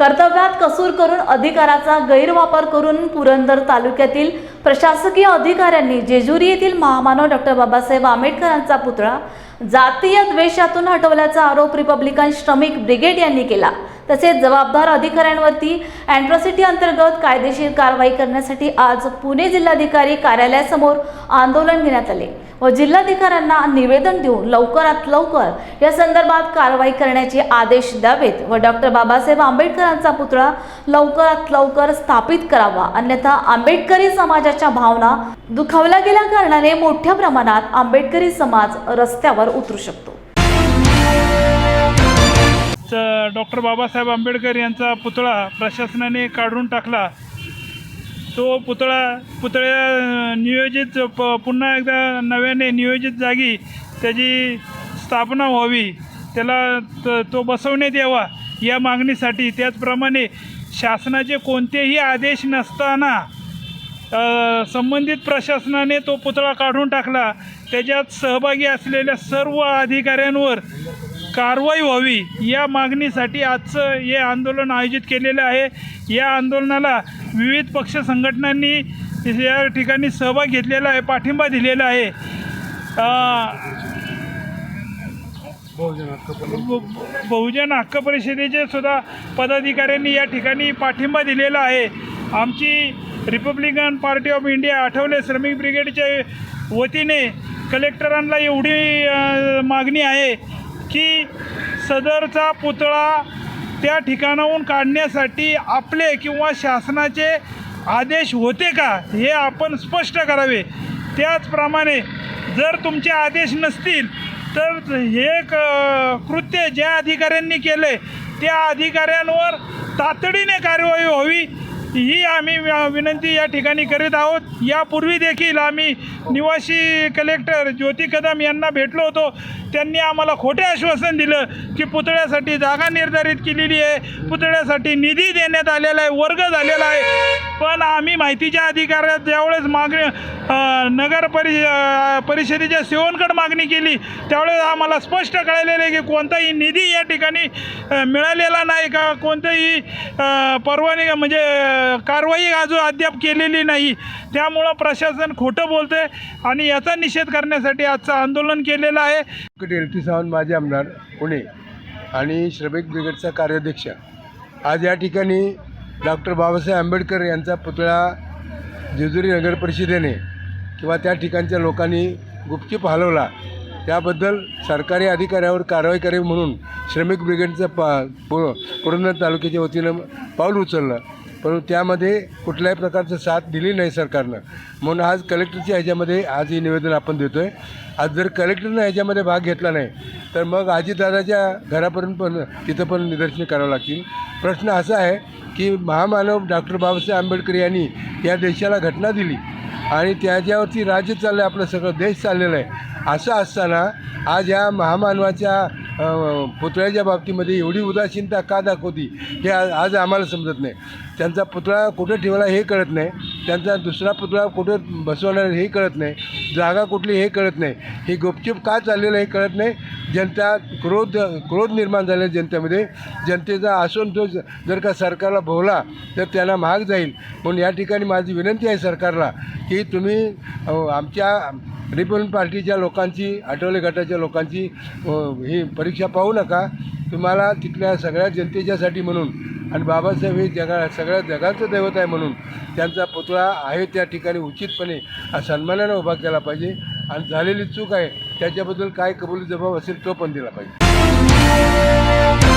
कर्तव्यात कसूर करून अधिकाराचा गैरवापर करून पुरंदर तालुक्यातील प्रशासकीय अधिकाऱ्यांनी जेजुरी येथील महामानव डॉक्टर बाबासाहेब आंबेडकरांचा पुतळा जातीय द्वेषातून हटवल्याचा आरोप रिपब्लिकन श्रमिक ब्रिगेड यांनी केला. तसेच जबाबदार अधिकाऱ्यांवरती अँट्रॉसिटी अंतर्गत कायदेशीर कारवाई करण्यासाठी आज पुणे जिल्हाधिकारी कार्यालयासमोर आंदोलन घेण्यात आले व जिल्हाधिकाऱ्यांना निवेदन देऊन लवकरात लवकर या संदर्भात कारवाई करण्याचे आदेश द्यावेत व डॉक्टर बाबासाहेब आंबेडकरांचा पुतळा लवकरात लवकर स्थापित करावा. अन्यथा आंबेडकरी समाजाच्या भावना दुखावल्या गेल्या कारणाने मोठ्या प्रमाणात आंबेडकरी समाज रस्त्यावर उतरू शकतो. डॉक्टर बाबासाहेब आंबेडकर यांचा पुतळा प्रशासनाने काढून टाकला. तो पुतळा पुतळ्या नियोजित प पुन्हा एकदा नव्याने नियोजित जागी त्याची स्थापना व्हावी. त्याला त तो बसवण्यात यावा या मागणीसाठी. त्याचप्रमाणे शासनाचे कोणतेही आदेश नसताना संबंधित प्रशासनाने तो पुतळा काढून टाकला. त्याच्यात सहभागी असलेल्या सर्व अधिकाऱ्यांवर कारवाई व्हावी या मागणीसाठी आजचं हे आंदोलन आयोजित केलेलं आहे. या आंदोलनाला विविध पक्ष संघटनांनी या ठिकाणी सहभाग घेतलेला आहे पाठिंबा दिलेला आहे. बहुजन हक्क परिषदेचे सुद्धा पदाधिकाऱ्यांनी या ठिकाणी पाठिंबा दिलेला आहे. आमची republican party of India Athawale श्रमिक ब्रिगेडच्या वतीने कलेक्टरांना एवढी मागणी आहे. की सदरचा पुतळा त्या ठिकाणाहून काढण्यासाठी आपले किंवा शासनाचे आदेश होते का हे आपण स्पष्ट करावे. त्याचप्रमाणे जर तुमचे आदेश नसतील तर हे क कृत्य ज्या अधिकाऱ्यांनी केले त्या अधिकाऱ्यांवर तातडीने कार्यवाही व्हावी. ही आम्ही विनंती या ठिकाणी करीत आहोत. यापूर्वी देखील आम्ही निवासी कलेक्टर ज्योती कदम यांना भेटलो होतो. त्यांनी आम्हाला खोटे आश्वासन दिलं की पुतळ्यासाठी जागा निर्धारित केलेली आहे. पुतळ्यासाठी निधी देण्यात आलेला आहे वर्ग झालेला आहे. पण आम्ही माहितीच्या अधिकाऱ्यात ज्यावेळेस मागणी नगर परि परिषदेच्या सेवनकड मागणी केली त्यावेळेस आम्हाला स्पष्ट कळलेलं आहे की कोणताही निधी या ठिकाणी मिळालेला नाही का? कोणतंही अ, परवानगी म्हणजे कारवाई अजून अद्याप केलेली नाही. त्यामुळं प्रशासन खोटं बोलते आणि याचा निषेध करण्यासाठी आजचं आंदोलन केलेलं आहे. एल टी सावंत माजी आमदार पुणे. आणि श्रमिक ब्रिगेडचा कार्याध्यक्ष. आज या ठिकाणी डॉक्टर बाबासाहेब आंबेडकर यांचा पुतळा जेजुरी नगर परिषदेने किंवा त्या ठिकाणच्या लोकांनी गुपचूप हलवला. त्याबद्दल सरकारी अधिकाऱ्यावर कारवाई करावी म्हणून श्रमिक ब्रिगेडचं पा पुरंदर तालुक्याच्या वतीनं पाऊल उचललं. परंतु त्यामध्ये कुठल्याही प्रकारचं साथ दिली नाही सरकारनं. म्हणून आज कलेक्टरच्या ह्याच्यामध्ये आज हे निवेदन आपण देतो आहे आज जर कलेक्टरनं ह्याच्यामध्ये भाग घेतला नाही तर मग आजीदादाच्या घरापर्यंत पण तिथं पण निदर्शने करावं लागतील. प्रश्न असा आहे की महामानव डॉक्टर बाबासाहेब आंबेडकर यांनी या देशाला घटना दिली. आणि त्याच्यावरती राज्य चाललं आहे आपलं सगळं देश चाललेलं आहे. असं असताना आज या महामानवाच्या पुतळ्याच्या बाबतीमध्ये एवढी उदासीनता का दाखवती हे आज आज आम्हाला समजत नाही. त्यांचा पुतळा कुठं ठेवला हे कळत नाही. त्यांचा दुसरा पुतळा कुठं बसवणार हे कळत नाही. जागा कुठली हे कळत नाही. हे गुपचूप का चाललेलं हे कळत नाही. जनता क्रोध क्रोध निर्माण झाले जनतेमध्ये. जनतेचा असंतोष जर का सरकारला भोवला तर त्यांना महाग जाईल. म्हणून या ठिकाणी माझी विनंती आहे सरकारला की तुम्ही आमच्या रिपब्लिकन पार्टीच्या लोकांची आठवले गटाच्या लोकांची ही परीक्षा पाहू नका. तुम्हाला तिथल्या सगळ्या जनतेच्यासाठी म्हणून आणि बाबासाहेब हे जगा सगळ्या जगाचं दैवत आहे म्हणून त्यांचा पुतळा आहे त्या ठिकाणी उचितपणे सन्मानानं उभा केला पाहिजे. आणि झालेली चूक आहे त्याच्याबद्दल काय कबुली जबाब असेल तो पण दिला पाहिजे.